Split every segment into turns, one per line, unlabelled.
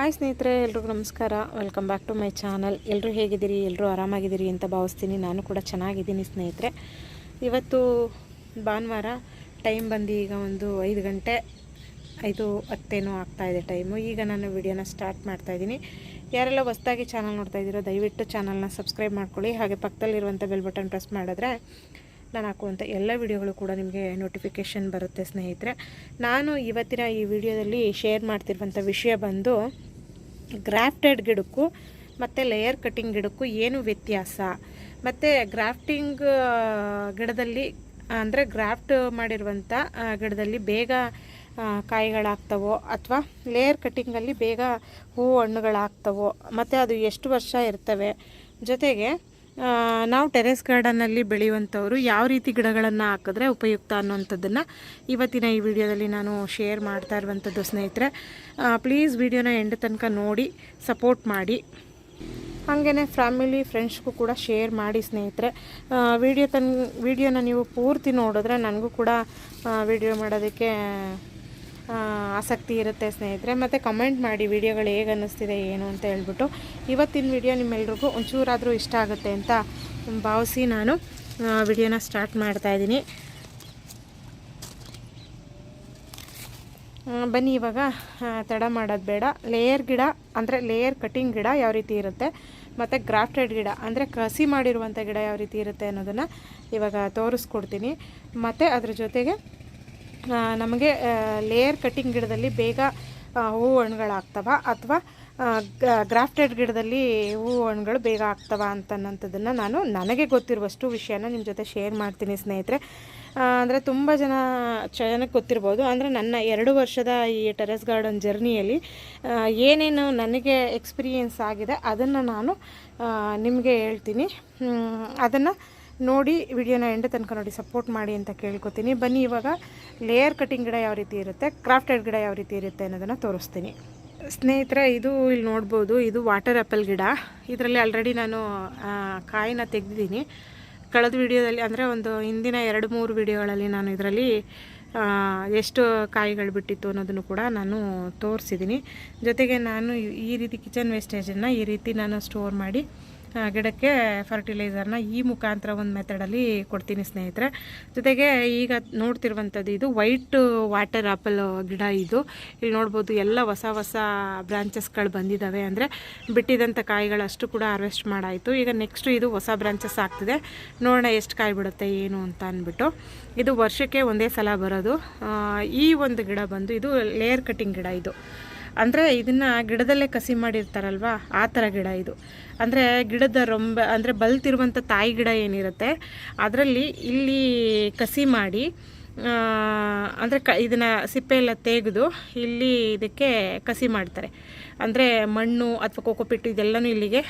Hi ಸ್ನೇಹಿತರೆ, ಎಲ್ರಿಗೂ ನಮಸ್ಕಾರ. Welcome back to my channel ಎಲ್ಲರೂ ಹೇಗಿದ್ದೀರಿ? ಎಲ್ಲರೂ ಆರಾಮಾಗಿದ್ದೀರಿ ಅಂತ ಭಾವಿಸ್ತೀನಿ. ನಾನು ಕೂಡ ಚೆನ್ನಾಗಿದ್ದೀನಿ ಸ್ನೇಹಿತರೆ. ಇವತ್ತು ಭಾನುವಾರ ಟೈಮ್ ಬಂದು ಈಗ ಒಂದು ಐದು ಗಂಟೆ, ಐದು ಹತ್ತೇನೋ ಆಗ್ತಾಯಿದೆ ಟೈಮು ಈಗ ನಾನು ವಿಡಿಯೋನ ಸ್ಟಾರ್ಟ್ ಮಾಡ್ತಾಯಿದ್ದೀನಿ ಯಾರೆಲ್ಲ ಹೊಸ್ದಾಗಿ ಚಾನಲ್ ನೋಡ್ತಾ ಇದ್ದೀರೋ, ದಯವಿಟ್ಟು ಚಾನಲ್ನ ಸಬ್ಸ್ಕ್ರೈಬ್ ಮಾಡ್ಕೊಳ್ಳಿ. ಹಾಗೆ ಪಕ್ಕದಲ್ಲಿರುವಂಥ ಬೆಲ್ ಬಟನ್ ಪ್ರೆಸ್ ಮಾಡಿದ್ರೆ ನಾನು ಹಾಕುವಂಥ ಎಲ್ಲ ವಿಡಿಯೋಗಳು ಕೂಡ ನಿಮಗೆ ನೋಟಿಫಿಕೇಷನ್ ಬರುತ್ತೆ ಸ್ನೇಹಿತರೆ. ನಾನು ಇವತ್ತಿನ ಈ ವಿಡಿಯೋದಲ್ಲಿ ಶೇರ್ ಮಾಡ್ತಿರುವಂಥ ವಿಷಯ ಬಂದು ಗ್ರಾಫ್ಟೆಡ್ ಗಿಡಕ್ಕೂ ಮತ್ತು ಲೇಯರ್ ಕಟ್ಟಿಂಗ್ ಗಿಡಕ್ಕೂ ಏನು ವ್ಯತ್ಯಾಸ? ಮತ್ತು ಗ್ರಾಫ್ಟಿಂಗ್ ಗಿಡದಲ್ಲಿ, ಅಂದರೆ ಗ್ರಾಫ್ಟ್ ಮಾಡಿರುವಂಥ ಗಿಡದಲ್ಲಿ ಬೇಗ ಕಾಯಿಗಳಾಗ್ತವೋ ಅಥವಾ ಲೇಯರ್ ಕಟ್ಟಿಂಗಲ್ಲಿ ಬೇಗ ಹೂವು ಹಣ್ಣುಗಳಾಗ್ತವೋ, ಮತ್ತು ಅದು ಎಷ್ಟು ವರ್ಷ ಇರ್ತವೆ? ಜೊತೆಗೆ ನಾವು ಟೆರೆಸ್ ಗಾರ್ಡನಲ್ಲಿ ಬೆಳೆಯುವಂಥವ್ರು ಯಾವ ರೀತಿ ಗಿಡಗಳನ್ನು ಹಾಕಿದ್ರೆ ಉಪಯುಕ್ತ ಅನ್ನೋಂಥದ್ದನ್ನು ಇವತ್ತಿನ ಈ ವಿಡಿಯೋದಲ್ಲಿ ನಾನು ಶೇರ್ ಮಾಡ್ತಾ ಇರುವಂಥದ್ದು ಸ್ನೇಹಿತರೆ. ಪ್ಲೀಸ್ ವಿಡಿಯೋನ ಎಂಡ್ ತನಕ ನೋಡಿ ಸಪೋರ್ಟ್ ಮಾಡಿ. ಹಾಗೆಯೇ ಫ್ಯಾಮಿಲಿ ಫ್ರೆಂಡ್ಸ್ಗೂ ಕೂಡ ಶೇರ್ ಮಾಡಿ ಸ್ನೇಹಿತರೆ. ವಿಡಿಯೋ ತನ್ ವಿಡಿಯೋನ ನೀವು ಪೂರ್ತಿ ನೋಡಿದ್ರೆ ನನಗೂ ಕೂಡ ವಿಡಿಯೋ ಮಾಡೋದಕ್ಕೆ ಆಸಕ್ತಿ ಇರುತ್ತೆ ಸ್ನೇಹಿತರೆ. ಮತ್ತು ಕಮೆಂಟ್ ಮಾಡಿ ವಿಡಿಯೋಗಳು ಹೇಗೆ ಅನ್ನಿಸ್ತಿದೆ, ಏನು ಅಂತ ಹೇಳ್ಬಿಟ್ಟು. ಇವತ್ತಿನ ವಿಡಿಯೋ ನಿಮ್ಮೆಲ್ರಿಗೂ ಒಂಚೂರಾದರೂ ಇಷ್ಟ ಆಗುತ್ತೆ ಅಂತ ಭಾವಿಸಿ ನಾನು ವಿಡಿಯೋನ ಸ್ಟಾರ್ಟ್ ಮಾಡ್ತಾಯಿದ್ದೀನಿ ಬನ್ನಿ ಇವಾಗ ತಡ ಮಾಡೋದು ಬೇಡ. ಲೇಯರ್ ಗಿಡ, ಅಂದರೆ ಲೇಯರ್ ಕಟಿಂಗ್ ಗಿಡ ಯಾವ ರೀತಿ ಇರುತ್ತೆ, ಮತ್ತು ಗ್ರಾಫ್ಟೆಡ್ ಗಿಡ, ಅಂದರೆ ಕಸಿ ಮಾಡಿರುವಂಥ ಗಿಡ ಯಾವ ರೀತಿ ಇರುತ್ತೆ ಅನ್ನೋದನ್ನು ಇವಾಗ ತೋರಿಸ್ಕೊಡ್ತೀನಿ. ಮತ್ತು ಅದ್ರ ಜೊತೆಗೆ ನಮಗೆ ಲೇಯರ್ ಕಟ್ಟಿಂಗ್ ಗಿಡದಲ್ಲಿ ಬೇಗ ಹೂವು ಹಣ್ಣುಗಳಾಗ್ತವ? ಅಥವಾ ಗ್ರಾಫ್ಟೆಡ್ ಗಿಡದಲ್ಲಿ ಹೂವು ಹಣ್ಣುಗಳು ಬೇಗ ಆಗ್ತವ ಅಂತನ್ನೋಂಥದ್ದನ್ನು ನಾನು ನನಗೆ ಗೊತ್ತಿರುವಷ್ಟು ವಿಷಯನ ನಿಮ್ಮ ಜೊತೆ ಶೇರ್ ಮಾಡ್ತೀನಿ ಸ್ನೇಹಿತರೆ. ಅಂದರೆ ತುಂಬ ಜನ ಜನಕ್ಕೆ ಗೊತ್ತಿರ್ಬೋದು. ಅಂದರೆ ನನ್ನ ಎರಡು ವರ್ಷದ ಈ ಟೆರೆಸ್ ಗಾರ್ಡನ್ ಜರ್ನಿಯಲ್ಲಿ ಏನೇನು ನನಗೆ ಎಕ್ಸ್ಪೀರಿಯೆನ್ಸ್ ಆಗಿದೆ ಅದನ್ನು ನಾನು ನಿಮಗೆ ಹೇಳ್ತೀನಿ. ಅದನ್ನು ನೋಡಿ, ವಿಡಿಯೋನ ಎಂಡ್ ತನಕ ನೋಡಿ ಸಪೋರ್ಟ್ ಮಾಡಿ ಅಂತ ಕೇಳ್ಕೊತೀನಿ. ಬನ್ನಿ, ಇವಾಗ ಲೇಯರ್ ಕಟಿಂಗ್ ಗಿಡ ಯಾವ ರೀತಿ ಇರುತ್ತೆ ಕ್ರಾಫ್ಟೆಡ್ ಗಿಡ ಯಾವ ರೀತಿ ಇರುತ್ತೆ ಅನ್ನೋದನ್ನು ತೋರಿಸ್ತೀನಿ. ಸ್ನೇಹಿತರೆ, ಇದು ಇಲ್ಲಿ ನೋಡ್ಬೋದು, ಇದು ವಾಟರ್ ಆ್ಯಪಲ್ ಗಿಡ. ಇದರಲ್ಲಿ ಆಲ್ರೆಡಿ ನಾನು ಕಾಯಿನ ತೆಗೆದಿದ್ದೀನಿ. ಕಳೆದ ವಿಡಿಯೋದಲ್ಲಿ, ಅಂದರೆ ಒಂದು ಹಿಂದಿನ ಎರಡು ಮೂರು ವಿಡಿಯೋಗಳಲ್ಲಿ ನಾನು ಇದರಲ್ಲಿ ಎಷ್ಟು ಕಾಯಿಗಳು ಬಿಟ್ಟಿತ್ತು ಅನ್ನೋದನ್ನು ಕೂಡ ನಾನು ತೋರಿಸಿದ್ದೀನಿ. ಜೊತೆಗೆ ನಾನು ಈ- ರೀತಿ ಕಿಚನ್ ವೇಸ್ಟೇಜನ್ನು ಈ ರೀತಿ ನಾನು ಸ್ಟೋರ್ ಮಾಡಿ ಗಿಡಕ್ಕೆ ಫರ್ಟಿಲೈಸರ್ನ ಈ ಮುಖಾಂತರ ಒಂದು ಮೆಥಡಲ್ಲಿ ಕೊಡ್ತೀನಿ ಸ್ನೇಹಿತರೆ. ಜೊತೆಗೆ ಈಗ ನೋಡ್ತಿರುವಂಥದ್ದು ಇದು ವೈಟ್ ವಾಟರ್ ಆಪಲ್ ಗಿಡ ಇದು. ಇಲ್ಲಿ ನೋಡ್ಬೋದು ಎಲ್ಲ ಹೊಸ ಹೊಸ ಬ್ರಾಂಚಸ್ಗಳು ಬಂದಿದ್ದಾವೆ ಅಂದರೆ ಬಿಟ್ಟಿದಂಥ ಕಾಯಿಗಳಷ್ಟು ಕೂಡ ಹಾರ್ವೆಸ್ಟ್ ಮಾಡಾಯಿತು. ಈಗ ನೆಕ್ಸ್ಟ್ ಇದು ಹೊಸ ಬ್ರಾಂಚಸ್ ಆಗ್ತಿದೆ. ನೋಡೋಣ ಎಷ್ಟು ಕಾಯಿ ಬಿಡುತ್ತೆ, ಏನು ಅಂತ ಅಂದ್ಬಿಟ್ಟು. ಇದು ವರ್ಷಕ್ಕೆ ಒಂದೇ ಸಲ ಬರೋದು. ಈ ಒಂದು ಗಿಡ ಬಂದು ಇದು ಲೇಯರ್ ಕಟ್ಟಿಂಗ್ ಗಿಡ ಇದು. ಅಂದರೆ ಇದನ್ನು ಗಿಡದಲ್ಲೇ ಕಸಿ ಮಾಡಿರ್ತಾರಲ್ವ? ಆ ಥರ ಗಿಡ ಇದು. ಅಂದರೆ ಗಿಡದ ರೊಂಬ, ಅಂದರೆ ಬಲ್ತಿರುವಂಥ ತಾಯಿ ಗಿಡ ಏನಿರುತ್ತೆ, ಅದರಲ್ಲಿ ಇಲ್ಲಿ ಕಸಿ ಮಾಡಿ ಅಂದರೆ ಕ, ಇದನ್ನು ಸಿಪ್ಪೆ ಎಲ್ಲ ತೆಗೆದು ಇಲ್ಲಿ ಇದಕ್ಕೆ ಕಸಿ ಮಾಡ್ತಾರೆ. ಅಂದರೆ ಮಣ್ಣು ಅಥವಾ ಕೋಕೋಪಿಟ್ಟು ಇದೆಲ್ಲನೂ ಇಲ್ಲಿಗೆ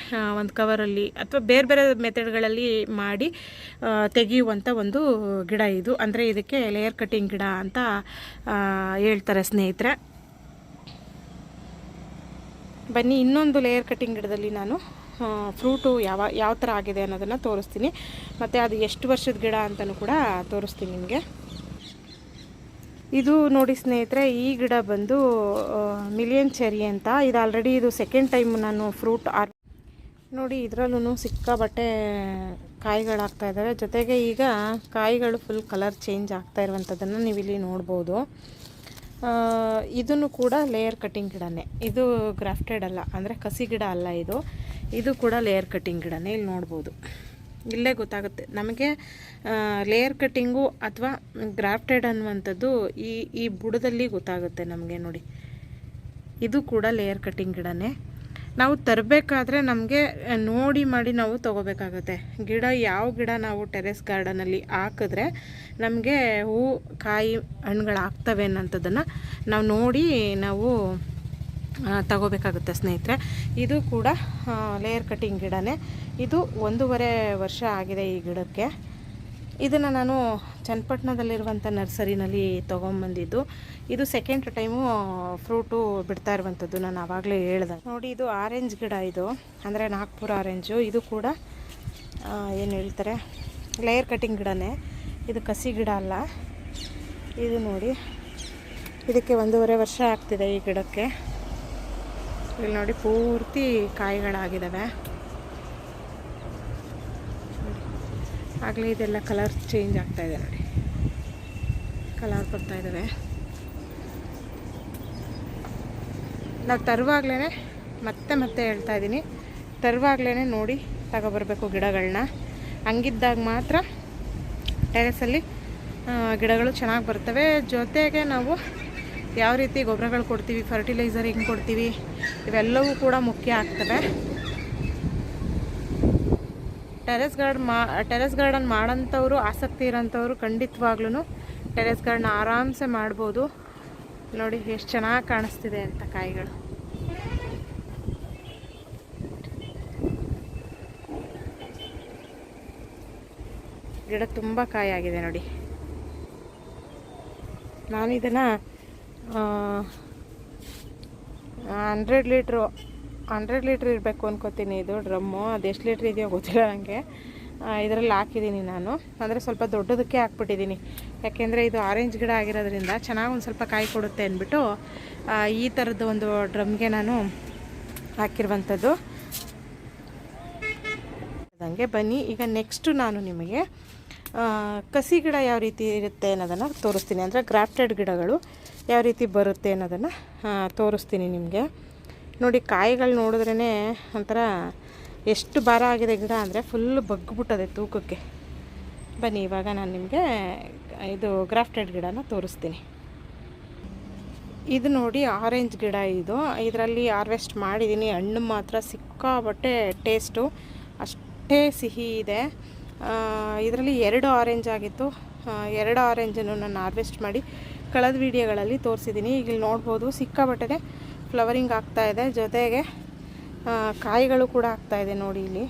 ಒಂದು ಕವರಲ್ಲಿ ಅಥವಾ ಬೇರೆ ಬೇರೆ ಮೆಥಡ್ಗಳಲ್ಲಿ ಮಾಡಿ ತೆಗೆಯುವಂಥ ಒಂದು ಗಿಡ ಇದು. ಅಂದರೆ ಇದಕ್ಕೆ ಲೇಯರ್ ಕಟ್ಟಿಂಗ್ ಗಿಡ ಅಂತ ಹೇಳ್ತಾರೆ ಸ್ನೇಹಿತರೆ. ಬನ್ನಿ, ಇನ್ನೊಂದು ಲೇಯರ್ ಕಟ್ಟಿಂಗ್ ಗಿಡದಲ್ಲಿ ನಾನು ಫ್ರೂಟು ಯಾವ ಯಾವ ಥರ ಆಗಿದೆ ಅನ್ನೋದನ್ನು ತೋರಿಸ್ತೀನಿ. ಮತ್ತು ಅದು ಎಷ್ಟು ವರ್ಷದ ಗಿಡ ಅಂತಲೂ ಕೂಡ ತೋರಿಸ್ತೀನಿ ನಿಮಗೆ. ಇದು ನೋಡಿ ಸ್ನೇಹಿತರೆ, ಈ ಗಿಡ ಬಂದು ಮಿಲಿಯನ್ ಚೆರಿ ಅಂತ. ಇದು ಆಲ್ರೆಡಿ ಇದು ಸೆಕೆಂಡ್ ಟೈಮ್ ನಾನು ಫ್ರೂಟ್ ಆರ್ ನೋಡಿ ಇದರಲ್ಲೂ ಸಿಕ್ಕಾಬಟ್ಟೆ ಕಾಯಿಗಳಾಗ್ತಾ ಇದ್ದಾವೆ ಜೊತೆಗೆ ಈಗ ಕಾಯಿಗಳು ಫುಲ್ ಕಲರ್ ಚೇಂಜ್ ಆಗ್ತಾ ಇರುವಂಥದ್ದನ್ನು ನೀವು ಇಲ್ಲಿ ನೋಡ್ಬೋದು. ಇದನ್ನು ಕೂಡ ಲೇಯರ್ ಕಟ್ಟಿಂಗ್ ಗಿಡನೇ. ಇದು ಗ್ರಾಫ್ಟೆಡ್ ಅಲ್ಲ, ಅಂದರೆ ಕಸಿ ಗಿಡ ಅಲ್ಲ ಇದು. ಇದು ಕೂಡ ಲೇಯರ್ ಕಟ್ಟಿಂಗ್ ಗಿಡನೇ, ಇಲ್ಲಿ ನೋಡ್ಬೋದು. ಇಲ್ಲೇ ಗೊತ್ತಾಗುತ್ತೆ. ನಮಗೆ ಲೇಯರ್ ಕಟ್ಟಿಂಗು ಅಥವಾ ಗ್ರಾಫ್ಟೆಡ್ ಅನ್ನುವಂಥದ್ದು ಈ ಈ ಬುಡದಲ್ಲಿ ಗೊತ್ತಾಗುತ್ತೆ ನಮಗೆ ನೋಡಿ. ಇದು ಕೂಡ ಲೇಯರ್ ಕಟ್ಟಿಂಗ್ ಗಿಡನೇ. ನಾವು ತರಬೇಕಾದ್ರೆ ನಮಗೆ ನೋಡಿ ಮಾಡಿ ನಾವು ತೊಗೋಬೇಕಾಗುತ್ತೆ. ಗಿಡ, ಯಾವ ಗಿಡ ನಾವು ಟೆರೆಸ್ ಗಾರ್ಡನಲ್ಲಿ ಹಾಕಿದ್ರೆ ನಮಗೆ ಹೂ, ಕಾಯಿ ಹಣ್ಣುಗಳಾಗ್ತವೆ ಅನ್ನೋಂಥದ್ದನ್ನು ನಾವು ನೋಡಿ ನಾವು ತಗೋಬೇಕಾಗುತ್ತೆ ಸ್ನೇಹಿತರೆ. ಇದು ಕೂಡ ಲೇಯರ್ ಕಟ್ಟಿಂಗ್ ಗಿಡನೇ. ಇದು ಒಂದೂವರೆ ವರ್ಷ ಆಗಿದೆ ಈ ಗಿಡಕ್ಕೆ. ಇದನ್ನು ನಾನು ಚನ್ನಪಟ್ಟಣದಲ್ಲಿರುವಂಥ ನರ್ಸರಿನಲ್ಲಿ ತೊಗೊಂಬಂದಿದ್ದು. ಇದು ಸೆಕೆಂಡ್ ಟೈಮು ಫ್ರೂಟು ಬಿಡ್ತಾ ಇರುವಂಥದ್ದು ನಾನು ಆವಾಗಲೇ ಹೇಳ್ದೆ. ನೋಡಿ, ಇದು ಆರೆಂಜ್ ಗಿಡ ಇದು. ಅಂದರೆ ನಾಗ್ಪುರ ಆರೆಂಜು ಇದು ಕೂಡ ಏನು ಹೇಳ್ತಾರೆ? ಲೇಯರ್ ಕಟಿಂಗ್ ಗಿಡನೇ. ಇದು ಕಸಿ ಗಿಡ ಅಲ್ಲ. ಇದು ನೋಡಿ, ಇದಕ್ಕೆ ಒಂದೂವರೆ ವರ್ಷ ಆಗ್ತಿದೆ ಈ ಗಿಡಕ್ಕೆ. ಇಲ್ಲಿ ನೋಡಿ ಪೂರ್ತಿ ಕಾಯಿಗಳಾಗಿದ್ದಾವೆ ಆಗಲೇ ಇದೆಲ್ಲ ಕಲರ್ ಚೇಂಜ್ ಆಗ್ತಾ ಇದೆ ನೋಡಿ. ಕಲರ್ ಬರ್ತಾ ಇದ್ದಾವೆ ನಾವು ತರುವಾಗಲೇ ಮತ್ತೆ ಮತ್ತೆ ಹೇಳ್ತಾ ಇದ್ದೀನಿ. ತರುವಾಗಲೇ ನೋಡಿ ತಗೊಬರ್ಬೇಕು ಗಿಡಗಳನ್ನ ಹಂಗಿದ್ದಾಗ ಮಾತ್ರ ಟೆರೆಸಲ್ಲಿ ಗಿಡಗಳು ಚೆನ್ನಾಗಿ ಬರ್ತವೆ. ಜೊತೆಗೆ ನಾವು ಯಾವ ರೀತಿ ಗೊಬ್ಬರಗಳು ಕೊಡ್ತೀವಿ, ಫರ್ಟಿಲೈಸರ್ ಹೆಂಗೆ ಕೊಡ್ತೀವಿ, ಇವೆಲ್ಲವೂ ಕೂಡ ಮುಖ್ಯ ಆಗ್ತವೆ. ಟೆರೆಸ್ ಗಾರ್ಡ್ ಮಾ, ಟೆರೆಸ್ ಗಾರ್ಡನ್ ಮಾಡೋಂಥವ್ರು, ಆಸಕ್ತಿ ಇರೋಂಥವ್ರು ಖಂಡಿತವಾಗ್ಲೂ ಟೆರೆಸ್ ಗಾರ್ಡನ್ ಆರಾಮ್ಸೆ ಮಾಡ್ಬೋದು. ನೋಡಿ, ಎಷ್ಟು ಚೆನ್ನಾಗಿ ಕಾಣಿಸ್ತಿದೆ ಅಂತ ಕಾಯಿಗಳು. ಗಿಡ ತುಂಬ ಆಗಿದೆ ನೋಡಿ. ನಾನು ಇದನ್ನು ಹಂಡ್ರೆಡ್ ಲೀಟ್ರು ಹಂಡ್ರೆಡ್ ಲೀಟ್ರ್ ಇರಬೇಕು ಅನ್ಕೋತೀನಿ. ಇದು ಡ್ರಮ್ಮು. ಅದು ಎಷ್ಟು ಲೀಟ್ರ್ ಇದೆಯೋ ಗೊತ್ತಿಲ್ಲ ನನಗೆ ಇದರಲ್ಲಿ ಹಾಕಿದ್ದೀನಿ ನಾನು. ಅಂದರೆ ಸ್ವಲ್ಪ ದೊಡ್ಡದಕ್ಕೆ ಹಾಕ್ಬಿಟ್ಟಿದ್ದೀನಿ. ಯಾಕೆಂದರೆ ಇದು ಆರೆಂಜ್ ಗಿಡ ಆಗಿರೋದ್ರಿಂದ ಚೆನ್ನಾಗಿ ಒಂದು ಸ್ವಲ್ಪ ಕಾಯಿ ಕೊಡುತ್ತೆ ಅಂದ್ಬಿಟ್ಟು ಈ ಥರದ್ದು ಒಂದು ಡ್ರಮ್ಗೆ ನಾನು ಹಾಕಿರುವಂಥದ್ದು. ಹಾಗೆ ಬನ್ನಿ. ಈಗ ನೆಕ್ಸ್ಟು ನಾನು ನಿಮಗೆ ಕಸಿ ಗಿಡ ಯಾವ ರೀತಿ ಇರುತ್ತೆ ಅನ್ನೋದನ್ನು ತೋರಿಸ್ತೀನಿ. ಅಂದರೆ ಗ್ರಾಫ್ಟೆಡ್ ಗಿಡಗಳು ಯಾವ ರೀತಿ ಬರುತ್ತೆ ಅನ್ನೋದನ್ನು ತೋರಿಸ್ತೀನಿ ನಿಮಗೆ. ನೋಡಿ ಕಾಯಿಗಳು ನೋಡಿದ್ರೇ ಒಂಥರ ಎಷ್ಟು ಭಾರ ಆಗಿದೆ ಗಿಡ ಅಂದರೆ ಫುಲ್ ಬಗ್ಗಿಬಿಟ್ಟದೆ ತೂಕಕ್ಕೆ. ಬನ್ನಿ, ಇವಾಗ ನಾನು ನಿಮಗೆ ಇದು ಗ್ರಾಫ್ಟೆಡ್ ಗಿಡನ ತೋರಿಸ್ತೀನಿ. ಇದು ನೋಡಿ ಆರೆಂಜ್ ಗಿಡ ಇದು. ಇದರಲ್ಲಿ ಹಾರ್ವೆಸ್ಟ್ ಮಾಡಿದ್ದೀನಿ ಹಣ್ಣು ಮಾತ್ರ ಸಿಕ್ಕಾಬಟ್ಟೆ ಟೇಸ್ಟು ಅಷ್ಟೇ ಸಿಹಿ ಇದೆ. ಇದರಲ್ಲಿ ಎರಡು ಆರೆಂಜ್ ಆಗಿತ್ತು. ಎರಡು ಆರೆಂಜನ್ನು ನಾನು ಹಾರ್ವೆಸ್ಟ್ ಮಾಡಿ ಕಳೆದ ವೀಡಿಯೋಗಳಲ್ಲಿ ತೋರಿಸಿದ್ದೀನಿ ಈಗ ಇಲ್ಲಿ ನೋಡ್ಬೋದು ಸಿಕ್ಕಾಬಟ್ಟೆ ಫ್ಲವರಿಂಗ್ ಆಗ್ತಾ ಇದೆ. ಜೊತೆಗೆ ಕಾಯಿಗಳು ಕೂಡ ಆಗ್ತಾ ಇದೆ ನೋಡಿ ಇಲ್ಲಿ.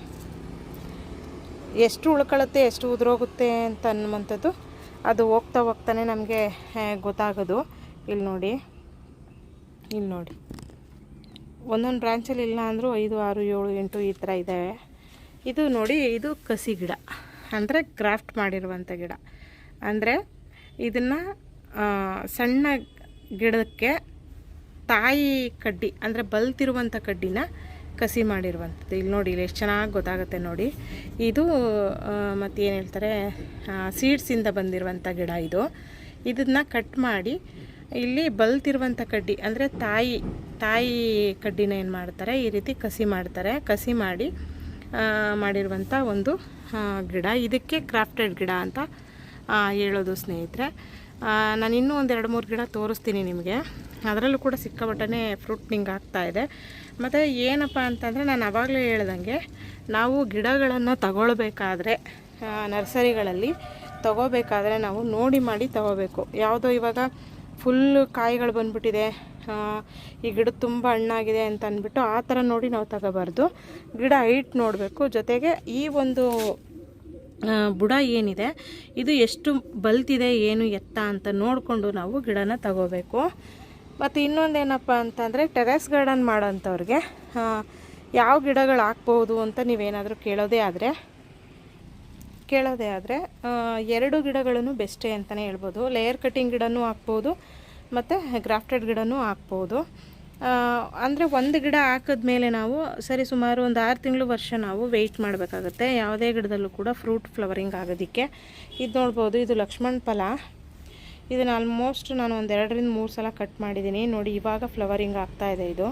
ಎಷ್ಟು ಉಳ್ಕೊಳ್ಳುತ್ತೆ, ಎಷ್ಟು ಉದುರೋಗುತ್ತೆ ಅಂತ ಅನ್ನುವಂಥದ್ದು ಅದು ಹೋಗ್ತಾ ಹೋಗ್ತಾನೆ ನಮಗೆ ಗೊತ್ತಾಗೋದು. ಇಲ್ಲಿ ನೋಡಿ ಇಲ್ಲಿ ನೋಡಿ. ಒಂದೊಂದು ಬ್ರ್ಯಾಂಚಲ್ಲಿ ಇಲ್ಲ ಅಂದರೂ ಐದು, ಆರು, ಏಳು, ಎಂಟು ಈ ಥರ ಇದ್ದಾವೆ. ಇದು ನೋಡಿ, ಇದು ಕಸಿ ಗಿಡ. ಅಂದರೆ ಕ್ರಾಫ್ಟ್ ಮಾಡಿರುವಂಥ ಗಿಡ. ಅಂದರೆ ಇದನ್ನು ಸಣ್ಣ ಗಿಡಕ್ಕೆ ತಾಯಿ ಕಡ್ಡಿ, ಅಂದರೆ ಬಲ್ತಿರುವಂಥ ಕಡ್ಡಿನ ಕಸಿ ಮಾಡಿರುವಂಥದ್ದು. ಇಲ್ಲಿ ನೋಡಿ, ಇಲ್ಲಿ ಎಷ್ಟು ಚೆನ್ನಾಗಿ ಗೊತ್ತಾಗುತ್ತೆ ನೋಡಿ. ಇದು ಮತ್ತು ಏನು ಹೇಳ್ತಾರೆ ಸೀಡ್ಸಿಂದ ಬಂದಿರುವಂಥ ಗಿಡ ಇದು. ಇದನ್ನು ಕಟ್ ಮಾಡಿ, ಇಲ್ಲಿ ಬಲ್ತಿರುವಂಥ ಕಡ್ಡಿ, ಅಂದರೆ ತಾಯಿ ತಾಯಿ ಕಡ್ಡಿನ ಏನು ಮಾಡ್ತಾರೆ, ಈ ರೀತಿ ಕಸಿ ಮಾಡ್ತಾರೆ. ಕಸಿ ಮಾಡಿ ಮಾಡಿರುವಂಥ ಒಂದು ಗಿಡ. ಇದಕ್ಕೆ ಕ್ರಾಫ್ಟೆಡ್ ಗಿಡ ಅಂತ ಹೇಳೋದು ಸ್ನೇಹಿತರೆ. ನಾನು ಇನ್ನೂ ಒಂದು ಎರಡು ಮೂರು ಗಿಡ ತೋರಿಸ್ತೀನಿ ನಿಮಗೆ. ಅದರಲ್ಲೂ ಕೂಡ ಸಿಕ್ಕಾಬಟ್ಟೆ ಫ್ರೂಟ್ನಿಂಗ್ ಇದೆ. ಮತ್ತು ಏನಪ್ಪ ಅಂತಂದರೆ ನಾನು ಆವಾಗಲೇ ಹೇಳ್ದಂಗೆ ನಾವು ಗಿಡಗಳನ್ನು ತಗೊಳ್ಬೇಕಾದ್ರೆ ನರ್ಸರಿಗಳಲ್ಲಿ ತಗೋಬೇಕಾದ್ರೆ ನಾವು ನೋಡಿ ಮಾಡಿ ತಗೋಬೇಕು ಯಾವುದೋ ಇವಾಗ ಫುಲ್ಲು ಕಾಯಿಗಳು ಬಂದುಬಿಟ್ಟಿದೆ. ಈ ಗಿಡ ತುಂಬ ಹಣ್ಣಾಗಿದೆ ಅಂತ ಅಂದ್ಬಿಟ್ಟು ಆ ಥರ ನೋಡಿ ನಾವು ತಗೋಬಾರ್ದು. ಗಿಡ ಹೈಟ್ ನೋಡಬೇಕು. ಜೊತೆಗೆ ಈ ಒಂದು ಬುಡ ಏನಿದೆ, ಇದು ಎಷ್ಟು ಬಲ್ತಿದೆ, ಏನು ಎತ್ತ ಅಂತ ನೋಡಿಕೊಂಡು ನಾವು ಗಿಡನ ತಗೋಬೇಕು. ಮತ್ತು ಇನ್ನೊಂದೇನಪ್ಪ ಅಂತಂದರೆ ಟೆರೆಸ್ ಗಾರ್ಡನ್ ಮಾಡೋಂಥವ್ರಿಗೆ ಯಾವ ಗಿಡಗಳು ಹಾಕ್ಬೋದು ಅಂತ ನೀವೇನಾದರೂ ಕೇಳೋದೇ ಆದರೆ ಕೇಳೋದೇ ಆದರೆ ಎರಡು ಗಿಡಗಳನ್ನು ಬೆಸ್ಟೇ ಅಂತಲೇ ಹೇಳ್ಬೋದು. ಲೇಯರ್ ಕಟ್ಟಿಂಗ್ ಗಿಡನೂ ಹಾಕ್ಬೋದು, ಮತ್ತು ಗ್ರಾಫ್ಟೆಡ್ ಗಿಡನೂ ಹಾಕ್ಬೋದು. ಅಂದರೆ ಒಂದು ಗಿಡ ಹಾಕಿದ ಮೇಲೆ ನಾವು ಸರಿ ಸುಮಾರು ಒಂದು ಆರು ತಿಂಗಳು ವರ್ಷ ನಾವು ವೆಯ್ಟ್ ಮಾಡಬೇಕಾಗುತ್ತೆ. ಯಾವುದೇ ಗಿಡದಲ್ಲೂ ಕೂಡ ಫ್ರೂಟ್ ಫ್ಲವರಿಂಗ್ ಆಗೋದಕ್ಕೆ. ಇದು ನೋಡ್ಬೋದು, ಇದು ಲಕ್ಷ್ಮಣ್ ಫಲ. ಇದನ್ನು ಆಲ್ಮೋಸ್ಟ್ ನಾನು ಒಂದೆರಡರಿಂದ ಮೂರು ಸಲ ಕಟ್ ಮಾಡಿದ್ದೀನಿ ನೋಡಿ, ಇವಾಗ ಫ್ಲವರಿಂಗ್ ಆಗ್ತಾ ಇದೆ ಇದು.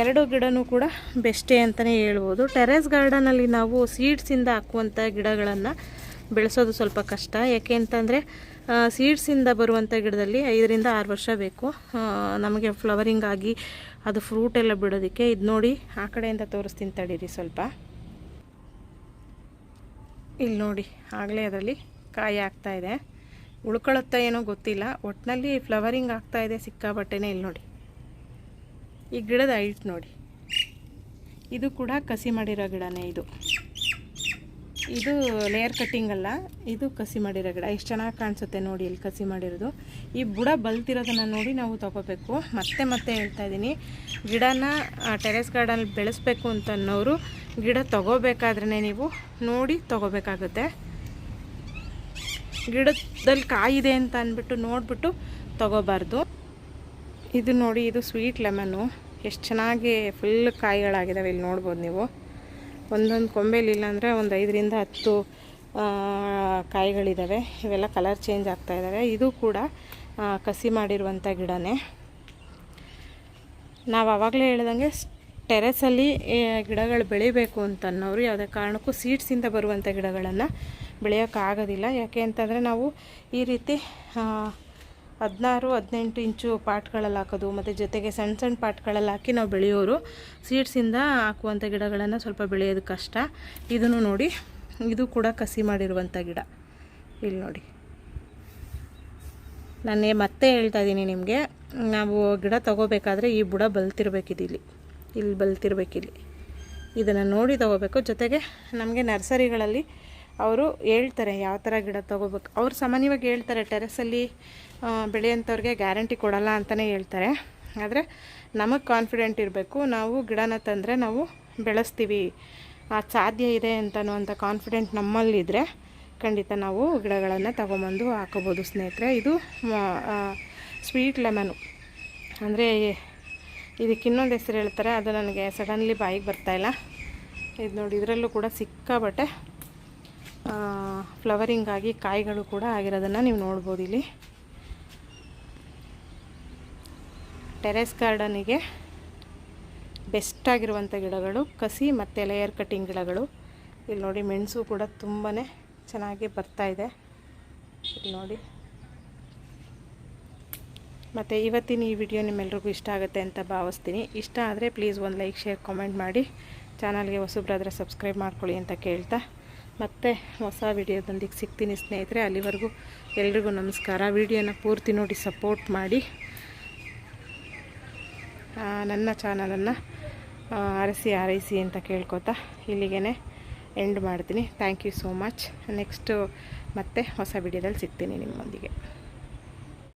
ಎರಡು ಗಿಡನೂ ಕೂಡ ಬೆಸ್ಟೇ ಅಂತಲೇ ಹೇಳ್ಬೋದು. ಟೆರೆಸ್ ಗಾರ್ಡನಲ್ಲಿ ನಾವು ಸೀಡ್ಸಿಂದ ಹಾಕುವಂಥ ಗಿಡಗಳನ್ನು ಬೆಳೆಸೋದು ಸ್ವಲ್ಪ ಕಷ್ಟ. ಯಾಕೆ ಅಂತಂದರೆ ಸೀಡ್ಸಿಂದ ಬರುವಂಥ ಗಿಡದಲ್ಲಿ ಐದರಿಂದ ಆರು ವರ್ಷ ಬೇಕು. ನಮಗೆ ಫ್ಲವರಿಂಗ್ ಆಗಿ ಅದು ಫ್ರೂಟ್ ಎಲ್ಲ ಬಿಡೋದಕ್ಕೆ. ಇದು ನೋಡಿ, ಆ ಕಡೆಯಿಂದ ತೋರಿಸ್ತೀನಿ ತಡೀರಿ ಸ್ವಲ್ಪ. ಇಲ್ಲಿ ನೋಡಿ, ಆಗಲೇ ಅದರಲ್ಲಿ ಕಾಯಿ ಆಗ್ತಾ ಇದೆ. ಉಳ್ಕೊಳ್ಳುತ್ತಾ ಏನೋ ಗೊತ್ತಿಲ್ಲ. ಒಟ್ಟಿನಲ್ಲಿ ಫ್ಲವರಿಂಗ್ ಆಗ್ತಾ ಇದೆ ಸಿಕ್ಕಾಬಟ್ಟೆನೇ ಇಲ್ಲಿ ನೋಡಿ. ಈ ಗಿಡದ ಐಟ್ ನೋಡಿ. ಇದು ಕೂಡ ಕಸಿ ಮಾಡಿರೋ ಗಿಡನೇ ಇದು. ಇದು ಲೇಯರ್ ಕಟ್ಟಿಂಗ್ ಅಲ್ಲ, ಇದು ಕಸಿ ಮಾಡಿರೋ ಗಿಡ. ಎಷ್ಟು ಚೆನ್ನಾಗಿ ಕಾಣಿಸುತ್ತೆ ನೋಡಿ ಇಲ್ಲಿ ಕಸಿ ಮಾಡಿರೋದು. ಈ ಬುಡ ಬಲ್ತಿರೋದನ್ನು ನೋಡಿ ನಾವು ತಗೋಬೇಕು. ಮತ್ತೆ ಮತ್ತೆ ಹೇಳ್ತಾ ಇದ್ದೀನಿ. ಗಿಡನ ಟೆರೆಸ್ ಗಾರ್ಡನ್ ಬೆಳೆಸಬೇಕು ಅಂತ ಅನ್ನೋರು ಗಿಡ ತಗೋಬೇಕಾದ್ರೆ ನೀವು ನೋಡಿ ತಗೋಬೇಕಾಗುತ್ತೆ. ಗಿಡದಲ್ಲಿ ಕಾಯಿದೆ ಅಂತ ಅಂದ್ಬಿಟ್ಟು ನೋಡಿಬಿಟ್ಟು ತಗೋಬಾರ್ದು. ಇದು ನೋಡಿ, ಇದು ಸ್ವೀಟ್ ಲೆಮನ್ನು ಎಷ್ಟು ಚೆನ್ನಾಗಿ ಫುಲ್ ಕಾಯಿಗಳಾಗಿದ್ದಾವೆ ಇಲ್ಲಿ ನೋಡ್ಬೋದು ನೀವು. ಒಂದೊಂದು ಕೊಂಬೇಲಿ ಇಲ್ಲಾಂದರೆ ಒಂದು ಐದರಿಂದ ಹತ್ತು ಕಾಯಿಗಳಿದ್ದಾವೆ ಇವೆಲ್ಲ ಕಲರ್ ಚೇಂಜ್ ಆಗ್ತಾ ಇದ್ದಾವೆ ಇದು ಕೂಡ ಕಸಿ ಮಾಡಿರುವಂಥ ಗಿಡನೇ. ನಾವು ಆವಾಗಲೇ ಹೇಳ್ದಂಗೆ ಟೆರೆಸಲ್ಲಿ ಗಿಡಗಳು ಬೆಳಿಬೇಕು ಅಂತ ಅನ್ನೋರು ಯಾವುದೇ ಕಾರಣಕ್ಕೂ ಸೀಡ್ಸಿಂದ ಬರುವಂಥ ಗಿಡಗಳನ್ನು ಬೆಳೆಯೋಕ್ಕಾಗೋದಿಲ್ಲ. ಯಾಕೆ ಅಂತಂದರೆ ನಾವು ಈ ರೀತಿ ಹದಿನಾರು, ಹದಿನೆಂಟು ಇಂಚು ಪಾಟ್ಗಳಲ್ಲಿ ಹಾಕೋದು, ಮತ್ತು ಜೊತೆಗೆ ಸಣ್ಣ ಸಣ್ಣ ಪಾಟ್ಗಳಲ್ಲಿ ಹಾಕಿ ನಾವು ಬೆಳೆಯೋರು ಸೀಡ್ಸಿಂದ ಹಾಕುವಂಥ ಗಿಡಗಳನ್ನು ಸ್ವಲ್ಪ ಬೆಳೆಯೋದು ಕಷ್ಟ. ಇದನ್ನು ನೋಡಿ, ಇದು ಕೂಡ ಕಸಿ ಮಾಡಿರುವಂಥ ಗಿಡ. ಇಲ್ಲಿ ನೋಡಿ. ನಾನು ಮತ್ತೆ ಹೇಳ್ತಾ ಇದ್ದೀನಿ ನಿಮಗೆ, ನಾವು ಗಿಡ ತಗೋಬೇಕಾದ್ರೆ ಈ ಬುಡ ಬಲ್ತಿರ್ಬೇಕಿದಿಲ್ಲಿ. ಇಲ್ಲಿ ಬಲ್ತಿರ್ಬೇಕಿಲ್ಲಿ ಇದನ್ನು ನೋಡಿ ತಗೋಬೇಕು. ಜೊತೆಗೆ ನಮಗೆ ನರ್ಸರಿಗಳಲ್ಲಿ ಅವರು ಹೇಳ್ತಾರೆ ಯಾವ ಥರ ಗಿಡ ತಗೋಬೇಕು. ಅವ್ರು ಸಾಮಾನ್ಯವಾಗಿ ಹೇಳ್ತಾರೆ ಟೆರೆಸಲ್ಲಿ ಬೆಳೆಯಂಥವ್ರಿಗೆ ಗ್ಯಾರಂಟಿ ಕೊಡಲ್ಲ ಅಂತಲೇ ಹೇಳ್ತಾರೆ. ಆದರೆ ನಮಗೆ ಕಾನ್ಫಿಡೆಂಟ್ ಇರಬೇಕು. ನಾವು ಗಿಡನ ತಂದರೆ ನಾವು ಬೆಳೆಸ್ತೀವಿ. ಅದು ಸಾಧ್ಯ ಇದೆ ಅಂತ ಅನ್ನುವಂಥ ಕಾನ್ಫಿಡೆಂಟ್ ನಮ್ಮಲ್ಲಿದ್ದರೆ ಖಂಡಿತ ನಾವು ಗಿಡಗಳನ್ನು ತಗೊಂಬಂದು ಹಾಕೋಬೋದು ಸ್ನೇಹಿತರೆ. ಇದು ಸ್ವೀಟ್ ಲೆಮನು. ಅಂದರೆ ಇದಕ್ಕೆ ಇನ್ನೊಂದು ಹೆಸರು ಹೇಳ್ತಾರೆ, ಅದು ನನಗೆ ಸಡನ್ಲಿ ಬಾಯಿಗೆ ಬರ್ತಾಯಿಲ್ಲ ಇದು ನೋಡಿ, ಇದರಲ್ಲೂ ಕೂಡ ಸಿಕ್ಕಾಬಟ್ಟೆ ಫ್ಲವರಿಂಗ್ ಆಗಿ ಕಾಯಿಗಳು ಕೂಡ ಆಗಿರೋದನ್ನು ನೀವು ನೋಡ್ಬೋದು ಇಲ್ಲಿ. ಟೆರೆಸ್ ಗಾರ್ಡನಿಗೆ ಬೆಸ್ಟ್ ಆಗಿರುವಂಥ ಗಿಡಗಳು, ಕಸಿ ಮತ್ತು ಲೇಯರ್ ಕಟ್ಟಿಂಗ್ ಗಿಡಗಳು. ಇಲ್ಲಿ ನೋಡಿ, ಮೆಣಸು ಕೂಡ ತುಂಬಾ ಚೆನ್ನಾಗಿ ಬರ್ತಾ ಇದೆ. ಇಲ್ಲಿ ನೋಡಿ. ಮತ್ತು ಇವತ್ತಿನ ಈ ವಿಡಿಯೋ ನಿಮ್ಮೆಲ್ರಿಗೂ ಇಷ್ಟ ಆಗುತ್ತೆ ಅಂತ ಭಾವಿಸ್ತೀನಿ. ಇಷ್ಟ ಆದರೆ ಪ್ಲೀಸ್ ಒಂದು ಲೈಕ್ ಶೇರ್ ಕಾಮೆಂಟ್ ಮಾಡಿ. ಚಾನಲ್ಗೆ ಹೊಸಬ್ರಾದ್ರೆ ಸಬ್ಸ್ಕ್ರೈಬ್ ಮಾಡ್ಕೊಳ್ಳಿ ಅಂತ ಕೇಳ್ತಾ. ಮತ್ತೆ ಹೊಸ ವಿಡಿಯೋದೊಂದಿಗೆ ಸಿಗ್ತೀನಿ ಸ್ನೇಹಿತರೆ. ಅಲ್ಲಿವರೆಗೂ ಎಲ್ರಿಗೂ ನಮಸ್ಕಾರ. ವಿಡಿಯೋನ ಪೂರ್ತಿ ನೋಡಿ ಸಪೋರ್ಟ್ ಮಾಡಿ. ನನ್ನ ಚಾನಲನ್ನು ಅರಸಿ ಆರೈಸಿ ಅಂತ ಕೇಳ್ಕೊತಾ. ಇಲ್ಲಿಗೆ ಎಂಡ್ ಮಾಡ್ತೀನಿ. Thank you so much next ಮತ್ತೆ ಹೊಸ ವಿಡಿಯೋದಲ್ಲಿ ಸಿಗ್ತೀನಿ ನಿಮ್ಮೊಂದಿಗೆ.